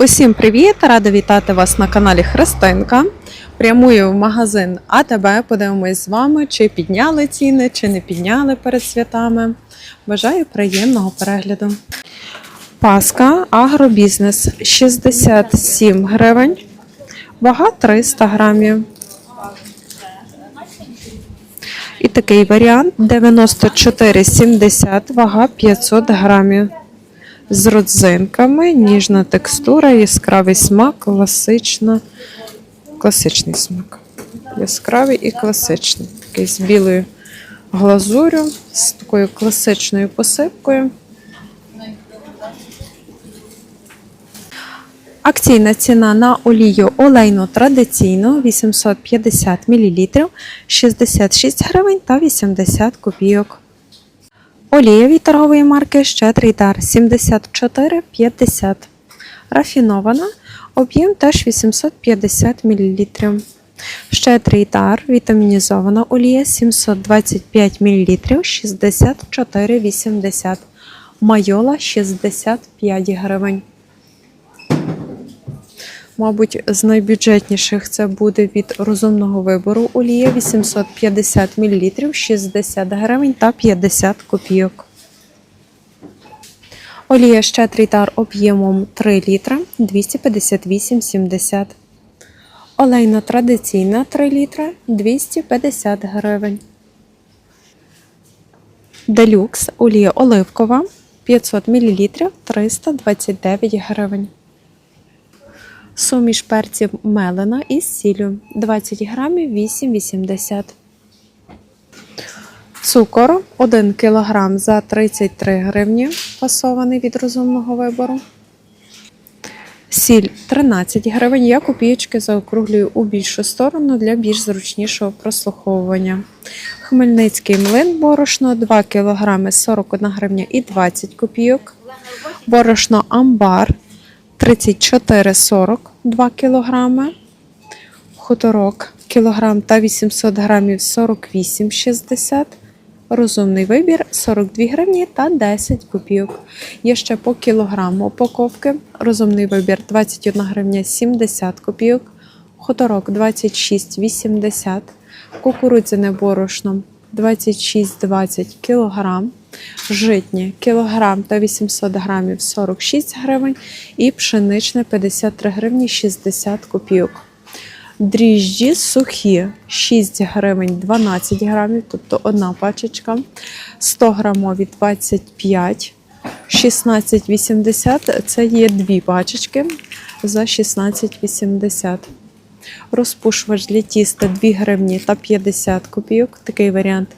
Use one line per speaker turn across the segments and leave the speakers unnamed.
Усім привіт! Рада вітати вас на каналі Христинка. Прямую в магазин АТБ. Подивимось з вами, чи підняли ціни, чи не підняли перед святами. Бажаю приємного перегляду. Паска агробізнес 67 гривень, вага 300 грамів. І такий варіант 94,70, вага 500 грамів з родзинками, ніжна текстура, яскравий смак, класична, класичний смак. Яскравий і класичний. Такий з білою глазурю, з такою класичною посипкою. Акційна ціна на олію олейну традиційну 850 мл 66 гривень та 80 копійок. Олія від торгової марки Щедрий дар 74,50. Рафінована. Об'єм теж 850 мл. Щедрий дар вітамінізована олія 725 мл 64,80. Майола 65 гривень. Мабуть, з найбюджетніших це буде від розумного вибору олія 850 мл 60 гривень та 50 копійок. Олія щедрий тар об'ємом 3 літра 258,70. Олейна традиційна 3 літра 250 гривень. Делюкс олія оливкова 500 мл 329 гривень. Суміш перців мелена із сіллю 20 грамів 8,80. Цукор 1 кг за 33 гривні, фасований від розумного вибору. Сіль 13 гривень. Я копійки заокруглюю у більшу сторону для більш зручнішого прослуховування. Хмельницький млин борошно 2 кг 41 гривня і 20 копійок. Борошно амбар 34,40 2 кг. Хуторок кілограм та 800 грамів 48,60 Розумний вибір 42 гривні та 10 копійок. Є ще по кілограму упаковки. Розумний вибір 21 гривня 70 копійок. Хуторок 26,80 Кукурудзяне борошно 26,20 кілограм. Житнє кілограм та 800 грамів 46 гривень. І пшеничне 53 гривні 60 копійок. Дріжджі сухі 6 гривень 12 грамів, тобто одна пачечка. 100 грамові 25, 16,80 це є дві пачечки за 16,80. Розпушувач для тіста 2 гривні та 50 копійок. Такий варіант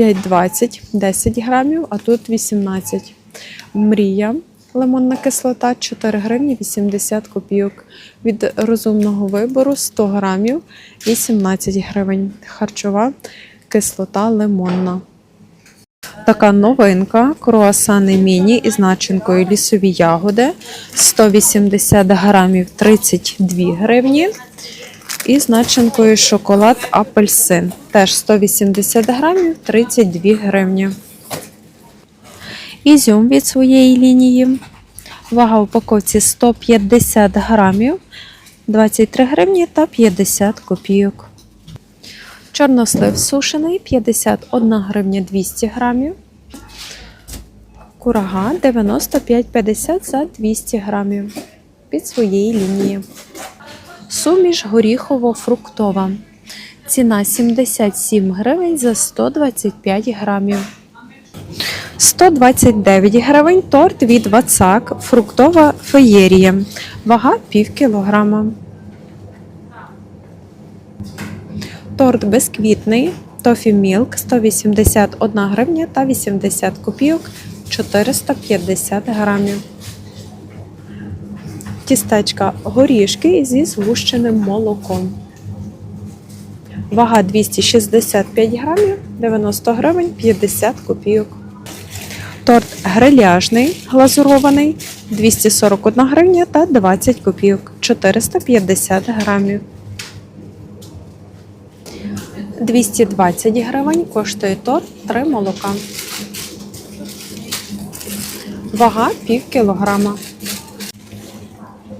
5,20, 10 грамів, а тут 18. Мрія Лимонна кислота 4 гривні 80 копійок. Від розумного вибору 100 грамів 18 гривень. Харчова кислота лимонна. Така новинка. Круасани міні із начинкою лісові ягоди 180 грамів 32 гривні. І з начинкою шоколад апельсин. Теж 180 грамів 32 гривні. Ізюм від своєї лінії. Вага в упаковці 150 грамів, 23 гривні та 50 копійок. Чорнослив сушений 51 гривня 200 грамів. Курага 95,50 за 200 грамів від своєї лінії. Суміш горіхово-фруктова. Ціна 77 гривень за 125 грамів. 129 гривень торт від Вацак, фруктова феєрія. Вага пів кілограма. Торт безквітний, тофі мілк 181 гривня та 80 копійок 450 грамів. Тістечка горішки зі згущеним молоком. Вага 265 грамів, 90 гривень 50 копійок. Торт гриляжний глазурований 241 гривня та 20 копійок 450 грамів. 220 гривень коштує торт 3 молока. Вага пів кілограма.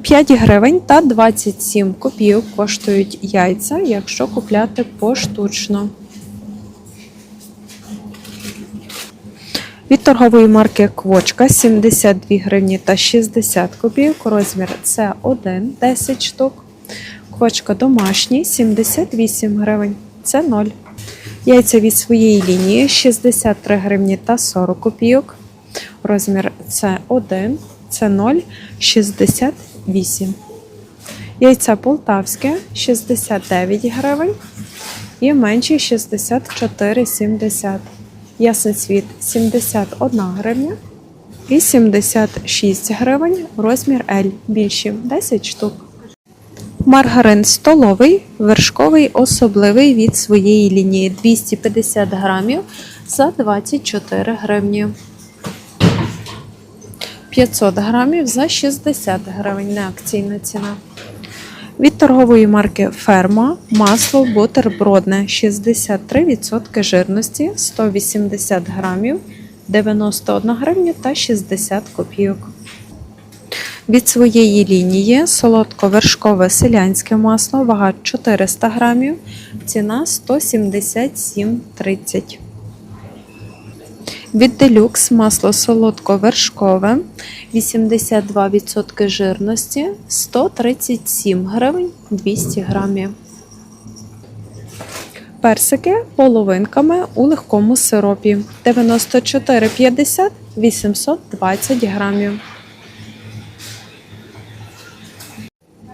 5 гривень та 27 копійок коштують яйця, якщо купляти поштучно. Від торгової марки Квочка 72 гривні та 60 копійок. Розмір це 1 10 штук. Квочка домашній 78 гривень. Це 0. Яйця від своєї лінії 63 гривні та 40 копійок. Розмір це 1, це 0, 68. Яйця полтавське 69 гривень і менші 64,70. Ясний світ 71 гривня і 76 гривень. Розмір L більші 10 штук. Маргарин столовий, вершковий особливий від своєї лінії 250 грамів за 24 гривні. 500 грамів за 60 гривень. Не акційна ціна. Від торгової марки Ферма масло бутербродне 63% жирності 180 грамів 91 гривня та 60 копійок. Від своєї лінії солодко-вершкове селянське масло, вага 400 грамів, ціна 177,30. Від делюкс масло солодко-вершкове 82% жирності 137 гривень 200 грамів. Персики половинками у легкому сиропі 94,50 820 грамів.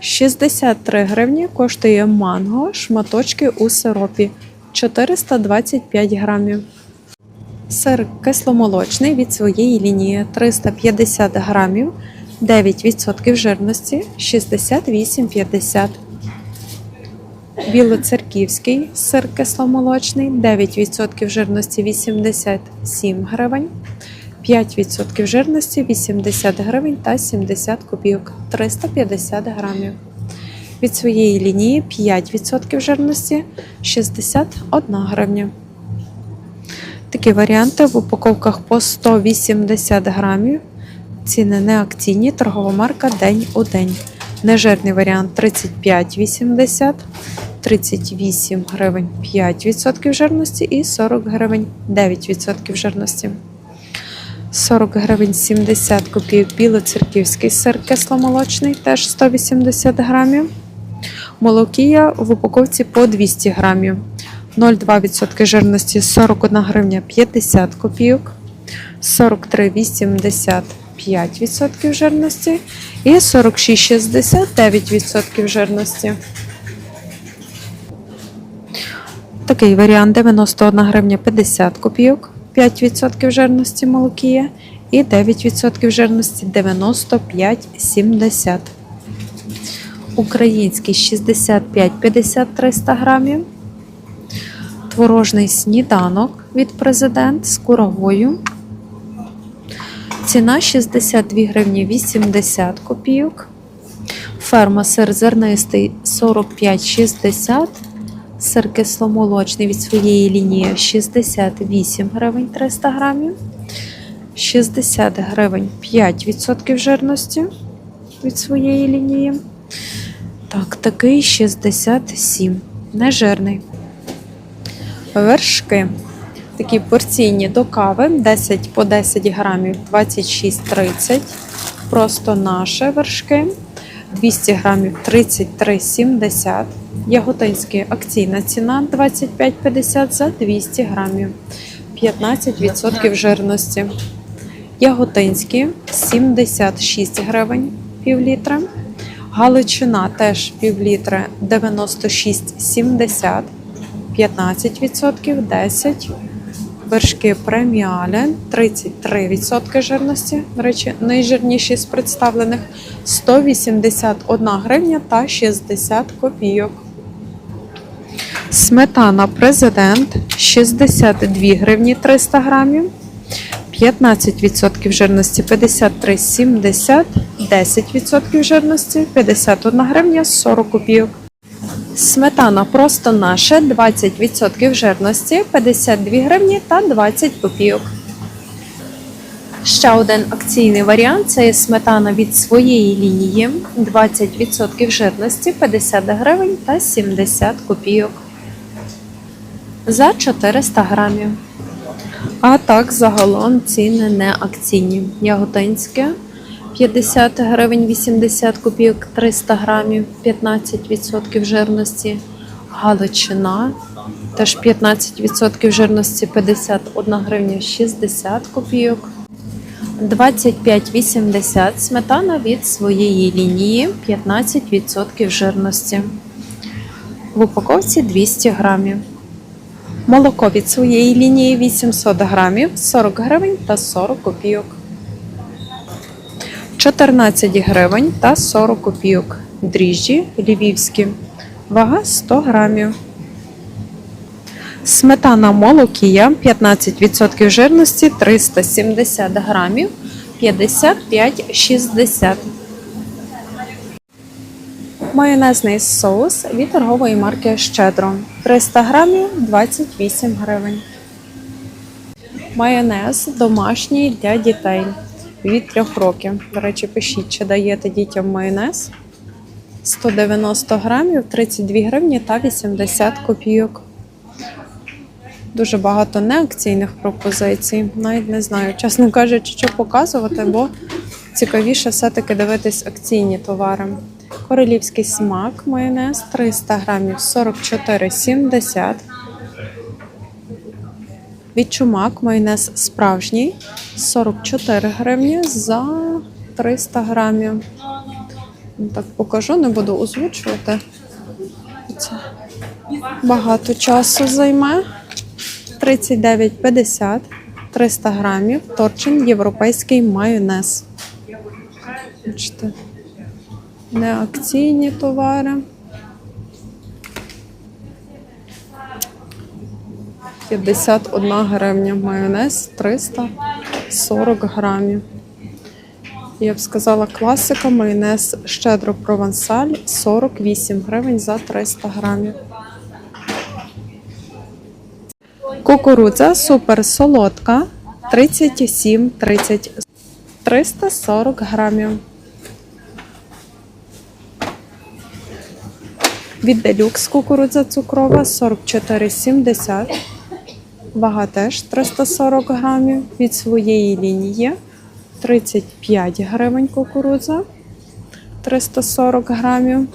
63 гривні коштує манго шматочки у сиропі 425 грамів. Сир кисломолочний від своєї лінії 350 грамів, 9% жирності 68,50. Білоцерківський сир кисломолочний 9% жирності 87 гривень, 5% жирності 80 гривень та 70 копійок 350 грамів. Від своєї лінії 5% жирності 61 гривня. Такі варіанти в упаковках по 180 грамів. Ціни не акційні, торгова марка День у день. Нежирний варіант 35,80, 38 гривень 5% жирності і 40 гривень 9% жирності. 40 гривень 70 копійок білоцерківський сир кисломолочний, теж 180 грамів. Молокія в упаковці по 200 грамів. 0,2% жирності 41 гривня 50 копійок, 43,80 5% жирності і 46,60 9% жирності. Такий варіант 91 гривня 50 копійок, 5% жирності молокія і 9% жирності 95,70. Український 65-50 300 грамів. Творожний сніданок від президент з куровою. Ціна 62 гривні 80 копійок. Ферма сир зернистий 45,60. Сир кисломолочний від своєї лінії 68 гривень 300 грамів. 60 гривень 5% жирності від своєї лінії. Так, такий 67. Нежирний. Вершки. Такі порційні до кави 10 по 10 грамів 26,30. Просто наші вершки 200 грамів 33,70. Яготинський акційна ціна 25,50 за 200 грамів. 15% жирності. Яготинські 76 гривень пів літра. Галичина теж пів літра 96,70. 15%, 10. Вершки преміалі 33% жирності. До речі, найжирніші з представлених 181 гривня та 60 копійок. Сметана президент 62 гривні 300 грамів. 15% жирності 53,70, 10% жирності 51 гривня 40 копійок. Сметана просто наша 20% жирності 52 гривні та 20 копійок. Ще один акційний варіант це сметана від своєї лінії, 20% жирності, 50 гривень та 70 копійок за 400 грамів. А так, загалом ціни не акційні. Яготинське 50 гривень 80 копійок 300 грамів, 15% жирності. Галичина теж 15% жирності 51 гривня 60 копійок. 25,80 сметана від своєї лінії 15% жирності. В упаковці 200 грамів. Молоко від своєї лінії 800 грамів 40 гривень та 40 копійок. 14 гривень та 40 копійок. Дріжджі львівські. Вага 100 грамів. Сметана молокія 15% жирності 370 грамів 55,60. Майонезний соус від торгової марки Щедро 300 грамів 28 гривень. Майонез домашній для дітей від 3 років. До речі, пишіть, чи даєте дітям майонез 190 грамів 32 гривні та 80 копійок. Дуже багато неакційних пропозицій. Навіть не знаю, чесно кажучи, що показувати, бо цікавіше все-таки дивитись акційні товари. Королівський смак майонез 300 грамів 44,70. Відчумак майонез справжній 44 гривні за 300 грамів. Так покажу, не буду озвучувати. Це багато часу займе. 39,50 300 грамів торчин європейський майонез. Бачите, неакційні товари. 51 гривня майонез 340 грамів. Я б сказала, класика майонез щедро провансаль 48 гривень за 300 грамів. Кукурудза супер солодка 37 30 340 грамів. Від делюкс кукурудза цукрова 44,70. Вага теж 340 грамів. Від своєї лінії 35 гривень кукурудза 340 грамів.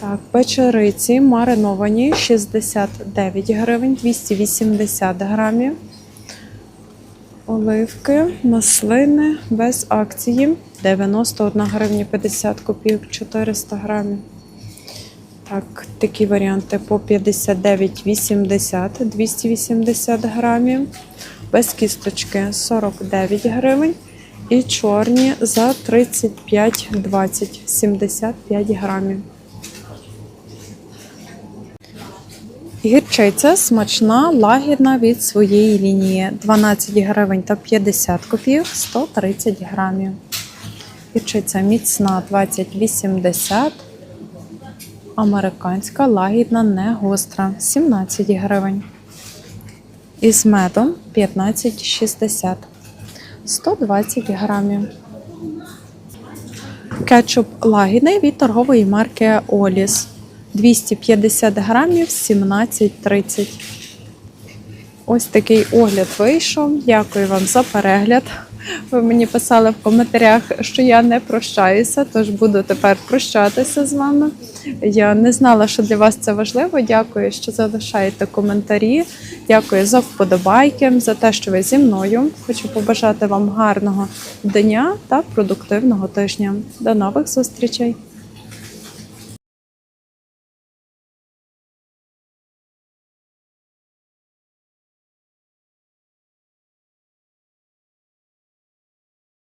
Так, печериці мариновані 69 гривень, 280 грамів. Оливки, маслини без акції 91 гривня 50 копійок 400 грамів. Так, такі варіанти по 59,80 280 грамів. Без кісточки 49 гривень. І чорні за 35,20 75 грамів. Гірчиця смачна, лагідна від своєї лінії 12 гривень та 50 копійок 130 грамів. Гірчиця міцна 20,80. Американська лагідна, не гостра 17 гривень. Із медом 15,60 120 грамів. Кетчуп лагідний від торгової марки Оліс 250 грамів 17,30. Ось такий огляд вийшов. Дякую вам за перегляд. Ви мені писали в коментарях, що я не прощаюся, тож буду тепер прощатися з вами. Я не знала, що для вас це важливо. Дякую, що залишаєте коментарі. Дякую за вподобайки, за те, що ви зі мною. Хочу побажати вам гарного дня та продуктивного тижня. До нових зустрічей!